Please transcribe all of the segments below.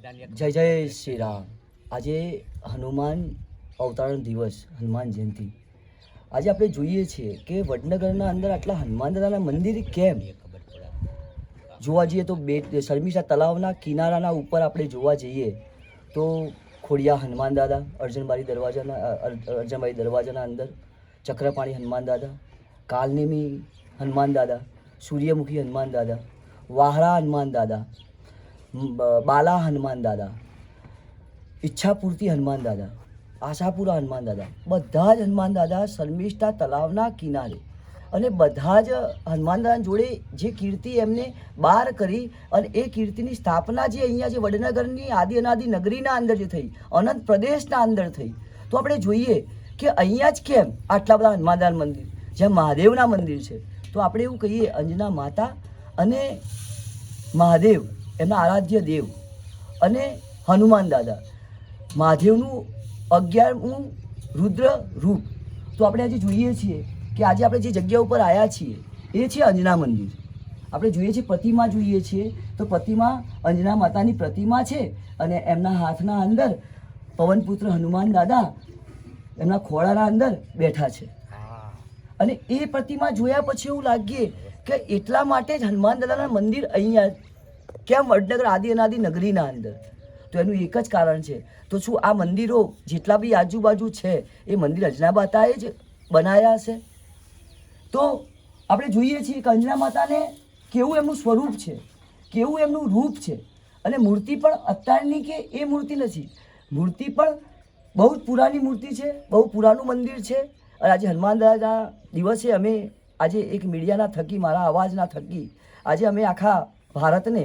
જય જય શ્રી રામ. આજે હનુમાન અવતરણ દિવસ, હનુમાન જયંતિ. આજે આપણે જોઈએ છીએ કે વડનગરના અંદર આટલા હનુમાન દાદાના મંદિર કેમ? જોવા જઈએ તો બે શર્મિશા તળાવના કિનારાના ઉપર આપણે જોવા જઈએ તો ખોડિયા હનુમાન દાદા, અર્જનબારી દરવાજાના અર્જનબારી દરવાજાના અંદર, ચક્રપાણી હનુમાન દાદા, કાલનેમી હનુમાન દાદા, સૂર્યમુખી હનુમાન દાદા, વાહરા હનુમાન દાદા બાલા હનુમાન દાદા ઈચ્છાપૂર્તિ હનુમાન દાદા આશાપુરા હનુમાન દાદા બધા જ હનુમાન દાદા શર્મિષ્ઠા તલાવના કિનારે અને બધા જ હનુમાન દાદા જોડે જે કીર્તિ એમને બહાર કરી અને એ કીર્તિની સ્થાપના જે અહીંયા જે વડનગરની આદિ અનાદિ નગરીના અંદર જે થઈ, અનંત પ્રદેશના અંદર થઈ, તો આપણે જોઈએ કે અહીંયા જ કેમ આટલા બધા હનુમાન દાદા મંદિર, જ્યાં મહાદેવના મંદિર છે. તો આપણે એવું કહીએ અંજના માતા અને મહાદેવ. એમના આરાધ્ય દેવ અને હનુમાન દાદા. મહાદેવનું અગિયારમું રુદ્ર રૂપ. તો આપણે આજે જોઈએ છીએ કે આજે આપણે જે જગ્યા ઉપર આવ્યા છીએ એ છે અંજના મંદિર. આપણે જોઈએ છીએ પ્રતિમા જોઈએ છીએ તો પ્રતિમા અંજના માતાની પ્રતિમા છે અને એમના હાથના અંદર પવનપુત્ર હનુમાન દાદા એમના ખોળાના અંદર બેઠા છે. અને એ પ્રતિમા જોયા પછી એવું લાગીએ કે એટલા માટે જ હનુમાન દાદાના મંદિર અહીંયા કેમ વડનગર આદિ અનાદિ નગરીના અંદર? તો એનું એક જ કારણ છે. તો શું આ મંદિરો જેટલા બી આજુબાજુ છે, એ મંદિર અજના માતાએ જ બનાવ્યા હશે? તો આપણે જોઈએ છીએ કે અંજના માતાને કેવું એમનું સ્વરૂપ છે, કેવું એમનું રૂપ છે, અને મૂર્તિ પણ અત્યારની કે એ મૂર્તિ નથી? મૂર્તિ પણ બહુ જ પુરાની મૂર્તિ છે, બહુ પુરાનું મંદિર છે, અને આજે હનુમાન દાદાના દિવસે અમે આજે એક મીડિયાના થકી, મારા અવાજના થકી, આજે અમે આખા ભારતને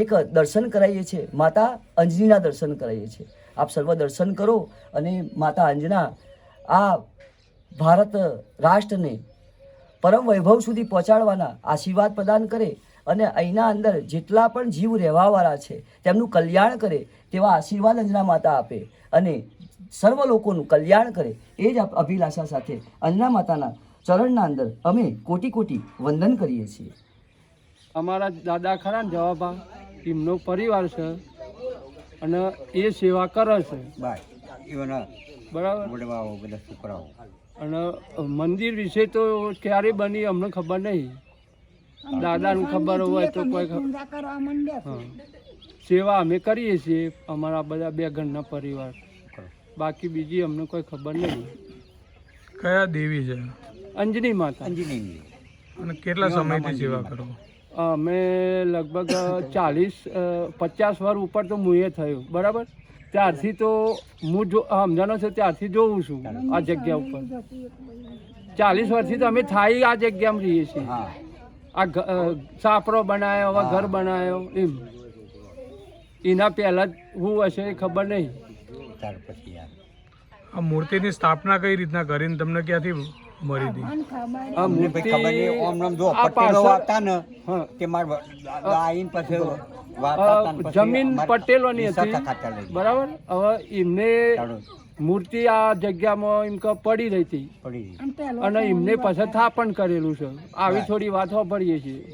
એક દર્શન કરાવીએ છીએ. માતા અંજનીના દર્શન કરાવીએ છીએ. આપ સર્વ દર્શન કરો અને માતા અંજના આ ભારત રાષ્ટ્રને પરમ વૈભવ સુધી પહોંચાડવાના આશીર્વાદ પ્રદાન કરે અને અહીંના અંદર જેટલા પણ જીવ રહેવાવાળા છે, તેમનું કલ્યાણ કરે તેવા આશીર્વાદ અંજના માતા આપે અને સર્વ લોકોનું કલ્યાણ કરે એ જ અભિલાષા સાથે અંજના માતાના ચરણના અંદર અમે કોટી કોટી વંદન કરીએ છીએ. અમારા દાદા ખરા જવાબા એમનો પરિવાર છે અને એ સેવા કરે છે. બરાબર? અને મંદિર વિશે તો ક્યારે બની અમને ખબર નહીં. દાદાને ખબર હોય તો કોઈ સેવા અમે કરીએ છીએ અમારા બધા બે ઘરના પરિવાર. બાકી બીજી અમને કોઈ ખબર નહીં. કયા દેવી છે? અંજની માતા. અંજની. અને કેટલા સમયથી સેવા કરો? અમે લગભગ ચાલીસ પચાસ વાર ઉપર તો મુએ થયું બરાબર? ત્યારથી તો હું જો સમજાનો છે ત્યારથી જોઉં છું આ જગ્યા ઉપર. ચાલીસ વર્ષથી તો અમે થાય આ જગ્યામાં રહીએ છીએ. આ ઘ- સાપરો બનાવ્યો હવે ઘર બનાવ્યો એમ. એના પહેલાં જ હું હશે એ ખબર નહીં. ત્યાર પછી આ મૂર્તિની સ્થાપના કઈ રીતના કરીને તમને ક્યાંથી મળી હતી આ ભાઈ ખબર નહીં ઓમ નામ જો પટેલો પાછળ- ને હા તે માર આઈન પછી હતા જમીન પટેલોની હતી. બરાબર? હવે એમને મૂર્તિ આ જગ્યામાં એમ કે પડી રહી હતી. પડી ગઈ. અને એમને પછી થાપણ કરેલું છે. આવી થોડી વાત વાપરીએ છીએ.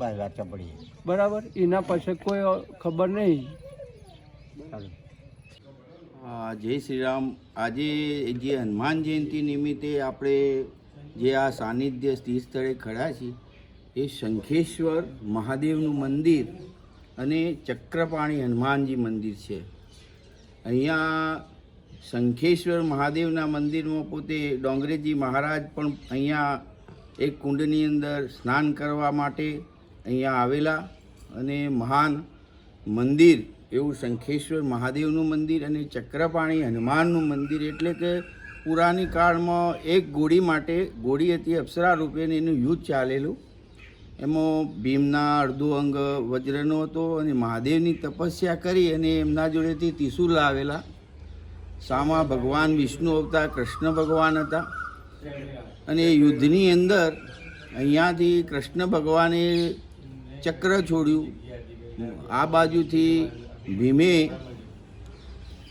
બરાબર? એના પછી કોઈ ખબર નહીં. જય શ્રી રામ. આજે જે હનુમાન જયંતિ નિમિત્તે આપણે જે આ સાનિધ્ય સ્થિર સ્થળે ખડા છીએ એ શંખેશ્વર મહાદેવનું મંદિર અને ચક્રપાણી હનુમાનજી મંદિર છે. અહીંયા શંખેશ્વર મહાદેવના મંદિરમાં પોતે ડોંગરેજી મહારાજ પણ અહીંયા એક કુંડની અંદર સ્નાન કરવા માટે અહીંયા આવેલા અને મહાન મંદિર, એવું શંખેશ્વર મહાદેવનું મંદિર અને ચક્રપાણી હનુમાનનું મંદિર એટલે કે પુરાની કાળમાં એક ગોળી માટે ગોળી હતી અપ્સરા રૂપે એનું યુદ્ધ ચાલેલું. એમાં ભીમના અડધો અંગ વજ્રનો હતો અને મહાદેવની તપસ્યા કરી અને એમના જોડેથી ત્રિશુલ લાવેલા સામા ભગવાન વિષ્ણુ અવતાર, કૃષ્ણ ભગવાન હતા. અને યુદ્ધની અંદર અહીંયાથી કૃષ્ણ ભગવાને ચક્ર છોડ્યું. આ બાજુથી ભીમે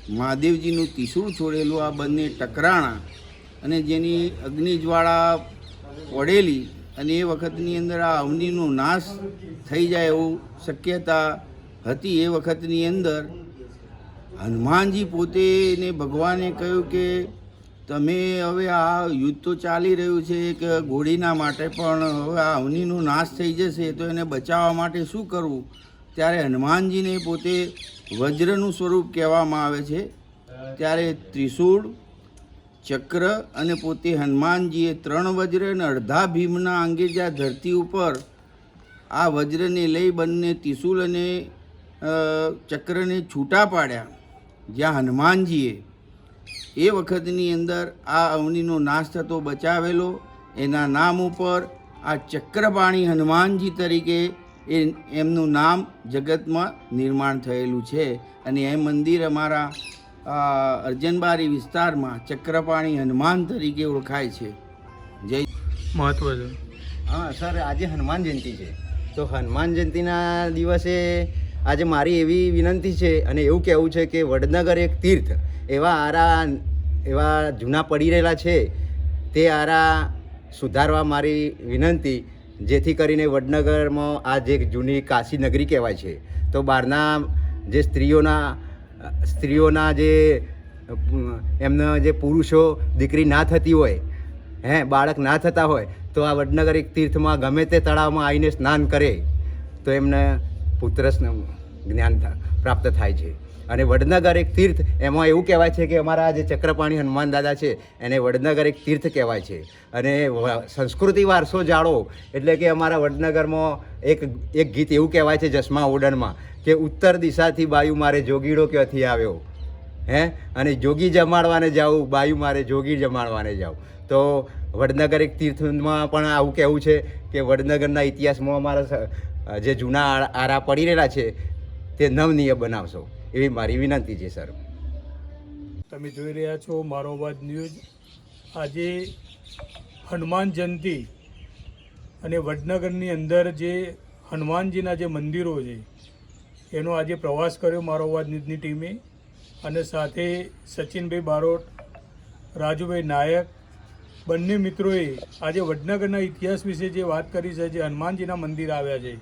મહાદેવજીનું ત્રિશુળ છોડેલું આ બંને ટકરાણા અને જેની અગ્નિજ્વાળા પડેલી અને એ વખતની અંદર આ અવનીનો નાશ થઈ જાય એવું શક્યતા હતી. એ વખતની અંદર હનુમાનજી પોતે ને ભગવાને કહ્યું કે, તમે હવે આ યુદ્ધ તો ચાલી રહ્યું છે કે ઘોડીના માટે પણ હવે આ અવનીનો નાશ થઈ જશે, તો એને બચાવવા માટે શું કરવું? ત્યારે હનુમાનજીને પોતે વજ્રનું સ્વરૂપ કહેવામાં આવે છે. ત્યારે ત્રિશૂળ, ચક્ર અને પોતે હનુમાનજીએ ત્રણ વજ્ર અને અડધા ભીમના અંગે જ્યાં ધરતી ઉપર આ વજ્રને લઈ બંને ત્રિશૂલ અને ચક્રને છૂટા પાડ્યા. જ્યાં હનુમાનજીએ એ વખતની અંદર આ અવનીનો નાશ થતો બચાવેલો. એના નામ ઉપર આ ચક્રપાણી હનુમાનજી તરીકે એ એમનું નામ જગતમાં નિર્માણ થયેલું છે. અને એ મંદિર અમારા અર્જનબારી વિસ્તારમાં ચક્રપાણી હનુમાન તરીકે ઓળખાય છે. જય મહત્વ છે. હા સર આજે હનુમાન જયંતિ છે. તો હનુમાન જયંતિના દિવસે આજે મારી એવી વિનંતી છે અને એવું કહેવું છે કે વડનગર એક તીર્થ એવા આરા એવા જૂના પડી રહેલા છે તે આરા સુધારવા મારી વિનંતી. જેથી કરીને વડનગરમાં આ જે જૂની કાશી નગરી કહેવાય છે. તો બહારના જે સ્ત્રીઓના સ્ત્રીઓના જે, એમના જે પુરુષો દીકરી ના થતી હોય, હે, બાળક ના થતા હોય, તો આ વડનગર એક તીર્થમાં ગમે તે તળાવમાં આવીને સ્નાન કરે, તો એમને પુત્ર જ્ઞાન પ્રાપ્ત થાય છે. અને વડનગર એક તીર્થ, એમાં એવું કહેવાય છે કે અમારા જે ચક્રપાણી હનુમાન દાદા છે, એને વડનગર એક તીર્થ કહેવાય છે. અને સંસ્કૃતિ વારસો જાળો, એટલે કે અમારા વડનગરમાં એક એક ગીત એવું કહેવાય છે જસમા ઓડનમાં કે ઉત્તર દિશાથી બાયુ મારે જોગીડો ક્યાંથી આવ્યો? હે? અને જોગી જમાડવાને જાઉં, બાયુ મારે જોગી જમાડવાને જાઉં. તો વડનગર એક તીર્થમાં પણ આવું કહેવું છે કે વડનગરના ઇતિહાસમાં અમારા જે જૂના આરા- પડી રહેલા છે, તે નવનીય બનાવશો. એવી મારી વિનંતી છે, સર. તમે જોઈ રહ્યા છો મારો અવાજ ન્યૂઝ. આજે હનુમાન જયંતિ અને વડનગરની અંદર જે હનુમાનજીના જે મંદિરો છે, એનો આજે પ્રવાસ કર્યો મારો અવાજ ન્યૂઝની ટીમે. અને સાથે સચિનભાઈ બારોટ, રાજુભાઈ નાયક, બંને મિત્રોએ આજે વડનગરના ઇતિહાસ વિશે જે વાત કરી છે, જે હનુમાનજીના મંદિર આવ્યા છે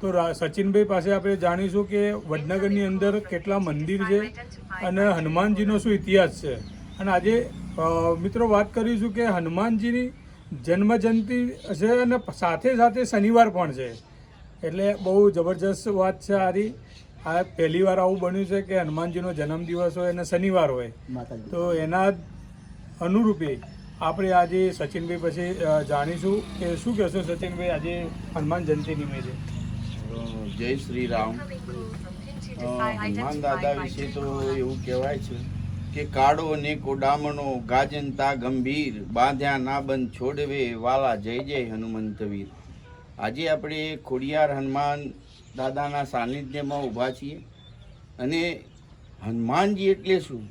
તો સચિનભાઈ પાસે આપણે જાણીશું કે વડનગરની અંદર કેટલા મંદિર છે અને હનુમાનજીનો શું ઇતિહાસ છે. અને આજે મિત્રો વાત કરીશું કે હનુમાનજીની જન્મ જયંતિ છે અને સાથે સાથે શનિવાર પણ છે. એટલે બહુ જબરજસ્ત વાત છે આરી. આ પહેલી વાર આવું બન્યું છે કે હનુમાનજીનો જન્મદિવસ હોય અને શનિવાર હોય. તો એના અનુરૂપે આપણે આજે સચિનભાઈ પછી જાણીશું કે શું કહેશો સચિનભાઈ આજે હનુમાન જયંતિ નિમિત્તે જય શ્રી રામ હનુમાન દાદા વિશે તો એવું કહેવાય છે કે કાળો ને કોડામણો ગાજનતા ગંભીર, બાંધ્યા ના બંધ છોડવે વાલા જય જય હનુમંતવીર આજે આપણે ખોડિયાર હનુમાન દાદાના સાનિધ્યમાં ઊભા છીએ અને હનુમાનજી એટલે શું?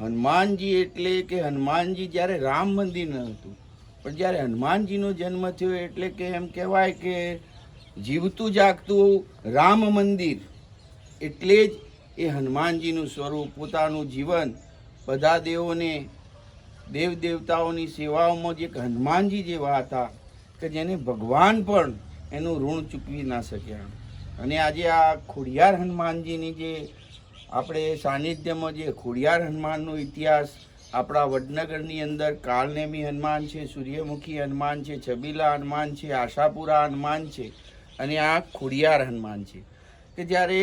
હનુમાનજી એટલે કે હનુમાનજી જ્યારે રામ મંદિર ન હતું, પણ જ્યારે હનુમાનજીનો જન્મ થયો એટલે કે એમ કહેવાય કે જીવતું જાગતું રામ મંદિર એટલે જ એ હનુમાનજીનું સ્વરૂપ, પોતાનું જીવન બધા દેવોને દેવ દેવતાઓની સેવાઓમાં જે હનુમાનજી જેવા હતા કે જેને ભગવાન પણ એનું ઋણ ચૂકવી ના શક્યા. અને આજે આ ખોડિયાર હનુમાનજીની જે આપણે સાનિધ્યમાં જે ખોડિયાર હનુમાનનો ઇતિહાસ, આપણા વડનગરની અંદર કાળનેમી હનુમાન છે, સૂર્યમુખી હનુમાન છે, છબીલા હનુમાન છે, આશાપુરા હનુમાન છે અને આ ખોડિયાર હનુમાન છે. કે જ્યારે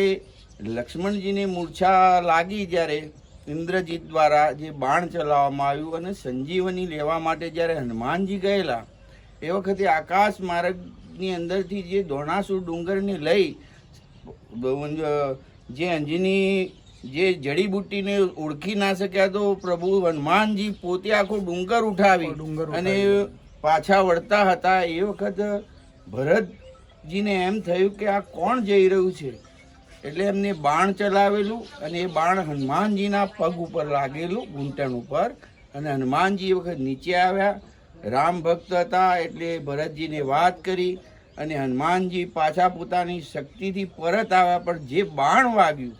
લક્ષ્મણજીને મૂર્છા લાગી જ્યારે ઇન્દ્રજીત દ્વારા જે બાણ ચલાવવામાં આવ્યું અને સંજીવની લેવા માટે જ્યારે હનુમાનજી ગયેલા એ વખતે આકાશ માર્ગની અંદરથી જે ધોણાસુર ડુંગરને લઈ જે અંજની જે જડીબુટ્ટીને ઓળખી ના શક્યા તો પ્રભુ હનુમાનજી પોતે આખો ડુંગર ઉઠાવી ડુંગર અને પાછા વળતા હતા. એ વખત ભરતજીને એમ થયું કે આ કોણ જઈ રહ્યું છે? એટલે એમને બાણ ચલાવેલું અને એ બાણ હનુમાનજીના પગ ઉપર લાગેલું ઘૂંટણ ઉપર અને હનુમાનજી વખત નીચે આવ્યા. રામ ભક્ત હતા એટલે ભરતજીને વાત કરી અને હનુમાનજી પાછા પોતાની શક્તિથી પરત આવ્યા. પણ જે બાણ વાગ્યું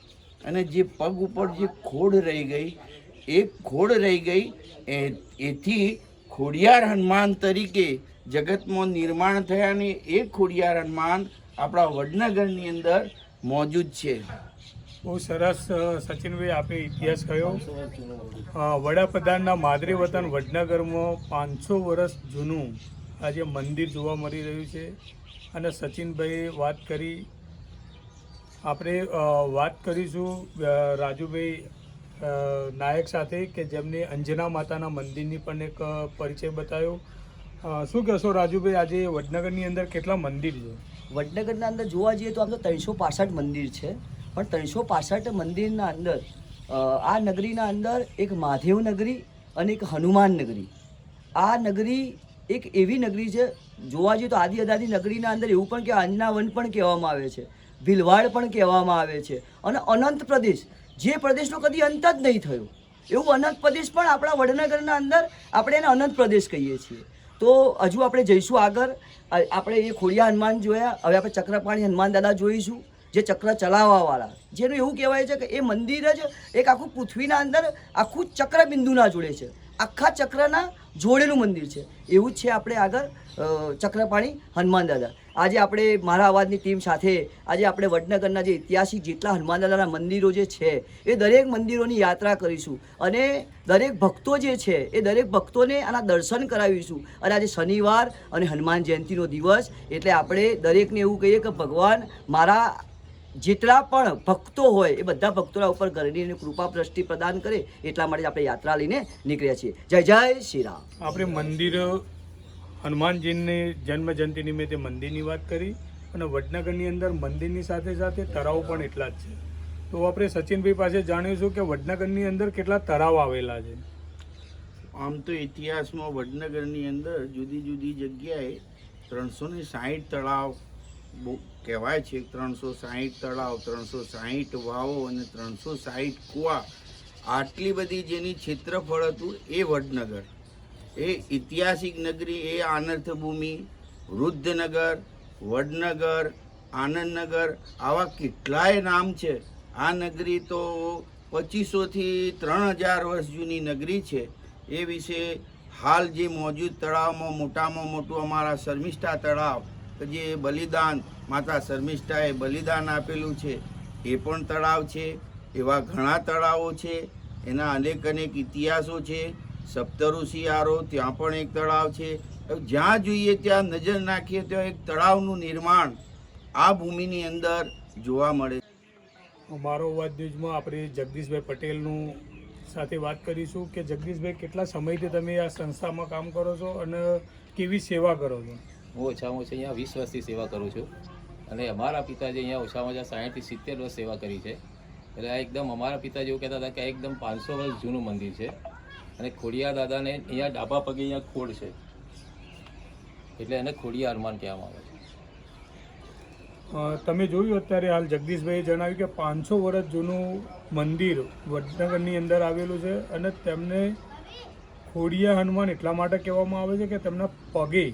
અને જે પગ ઉપર જે ખોડ રહી ગઈ એ ખોડ રહી ગઈ, એ, એથી ખોડિયાર હનુમાન તરીકે જગતમાં નિર્માણ થયાની એ ખોડિયાર હનુમાન આપણા વડનગરની અંદર મોજૂદ છે. બહુ સરસ સચિનભાઈ આપે ઇતિહાસ કહ્યો વડાપ્રધાનના માદરી વતન વડનગરમાં પાંચસો વર્ષ જૂનું આજે મંદિર જોવા મળી રહ્યું છે. અને સચિનભાઈએ વાત કરી. આપણે વાત કરીશું રાજુભાઈ નાયક સાથે કે જેમને અંજના માતાના મંદિરની પણ એક પરિચય બતાવ્યો. શું કહેશો રાજુભાઈ, આજે વડનગરની અંદર કેટલા મંદિર છે? વડનગરના અંદર જોવા જઈએ તો આમ તો ત્રણસો પાસઠ મંદિર છે, પણ ત્રણસો પાસઠ મંદિરના અંદર આ નગરીના અંદર એક મહાદેવ નગરી અને એક હનુમાન નગરી. આ નગરી એક એવી નગરી છે, જોવા જઈએ તો આદિ અદાદી નગરીના અંદર એવું પણ કે અંજનાવન પણ કહેવામાં આવે છે, ભીલવાડ પણ કહેવામાં આવે છે અને અનંત પ્રદેશ. જે પ્રદેશનો કદી અંત જ નહીં થયો. એવું અનંત પ્રદેશ પણ આપણા વડનગરના અંદર આપણે એને અનંત પ્રદેશ કહીએ છીએ. તો હજુ આપણે જઈશું આગળ. આપણે એ ખોડિયા હનુમાન જોયા. હવે આપણે ચક્રપાણી હનુમાન દાદા જોઈશું, જે ચક્ર ચલાવવાવાળા. જેનું એવું કહેવાય છે કે એ મંદિર જ એક આખું પૃથ્વીના અંદર આખું ચક્ર બિંદુના જોડે છે. આખા ચક્રના જોડેલું મંદિર છે. એવું જ છે આપણે આગળ ચક્રપાણી હનુમાન દાદા. આજે આપણે મારા અવાજની ટીમ સાથે, આજે આપણે વડનગરના જે ઐતિહાસિક જેટલા હનુમાન દાદાના મંદિરો જે છે, એ દરેક મંદિરોની યાત્રા કરીશું. અને દરેક ભક્તો જે છે, એ દરેક ભક્તોને આના દર્શન કરાવીશું. અને આજે શનિવાર અને હનુમાન જયંતિનો દિવસ, એટલે આપણે દરેકને એવું કહીએ કે ભગવાન મારા જેટલા પણ ભક્તો હોય, એ બધા ભક્તોના ઉપર ગરડીની કૃપા દ્રષ્ટિ પ્રદાન કરે, એટલા માટે આપણે યાત્રા લઈને નીકળ્યા છીએ. જય જય શ્રી રામ. આપણે મંદિર હનુમાનજીની જન્મ જયંતિ નિમિત્તે મંદિરની વાત કરી અને વડનગરની અંદર મંદિરની સાથે સાથે તળાવ પણ એટલા જ છે. તો આપણે સચિનભાઈ પાસે જાણીશું કે વડનગરની અંદર કેટલા તળાવ આવેલા છે. આમ તો ઇતિહાસમાં વડનગરની અંદર જુદી જુદી જગ્યાએ ત્રણસો ને સાહીઠ તળાવ કહેવાય છે. ત્રણસો સાહીઠ તળાવ, ત્રણસો સાહીઠ વાવો અને ત્રણસો સાહીઠ કુવા. આટલી બધી જેની ક્ષેત્રફળ હતું એ વડનગર. એ ઐતિહાસિક નગરી એ આનર્થભૂમિ, વૃદ્ધનગર, વડનગર, આનંદનગર, આવા કેટલાય નામ છે. આ નગરી તો પચીસોથી ત્રણ હજાર વર્ષ જૂની નગરી છે. એ વિશે હાલ જે મોજૂદ તળાવમાં મોટામાં મોટું અમારા શર્મિષ્ઠા તળાવ, કે જે બલિદાન, માતા શર્મિષ્ઠાએ બલિદાન આપેલું છે, એ પણ તળાવ છે. એવા ઘણા તળાવો છે. એના અનેક અનેક ઇતિહાસો છે. સપ્તઋષિ આરો ત્યાં પણ એક તળાવ છે. જ્યાં જોઈએ ત્યાં નજર નાખીએ ત્યાં એક તળાવનું નિર્માણ આ ભૂમિની અંદર જોવા મળે મારો અવાજ ન્યૂઝમાં આપણે જગદીશભાઈ પટેલનું સાથે વાત કરીશું કે જગદીશભાઈ કેટલા સમયથી તમે આ સંસ્થામાં કામ કરો છો અને કેવી સેવા કરો છો? હું ઓછામાં ઓછી અહીંયા વીસ વર્ષથી સેવા કરું છું અને અમારા પિતાજી અહીંયા ઓછામાં ઓછા સાહીઠથી સિત્તેર વર્ષ સેવા કરી છે. એટલે આ એકદમ અમારા પિતાજી એવું કહેતા હતા કે એકદમ પાંચસો વર્ષ જૂનું મંદિર છે. અને ખોડિયા દાદાને અહીંયા ડાબા પગે અહીંયા ખોડ છે. એટલે એને ખોડિયા હનુમાન કહેવામાં આવે છે. તમે જોયું અત્યારે હાલ જગદીશભાઈએ જણાવ્યું કે પાંચસો વર્ષ જૂનું મંદિર વડનગરની અંદર આવેલું છે અને તેમને ખોડિયા હનુમાન એટલા માટે કહેવામાં આવે છે કે તેમના પગે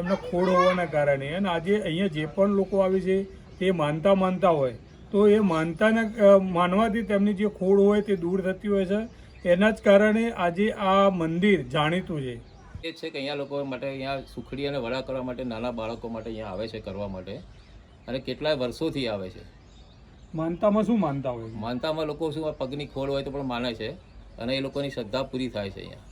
એમના ખોડ હોવાના કારણે અને આજે અહીંયા જે પણ લોકો આવે છે તે માનતા માનતા હોય. તો એ માનતાના માનવાથી તેમની જે ખોડ હોય તે દૂર થતી હોય છે. એના જ કારણે આજે આ મંદિર જાણીતું છે. એ છે કે અહીંયા લોકો માટે અહીંયા સુખડી અને વડા કરવા માટે નાના બાળકો માટે અહીંયા આવે છે કરવા માટે. અને કેટલાય વર્ષોથી આવે છે. માનતામાં શું માનતા હોય? માનતામાં લોકો શું પગની ખોળ હોય તો પણ માને છે. અને એ લોકોની શ્રદ્ધા પૂરી થાય છે અહીંયા.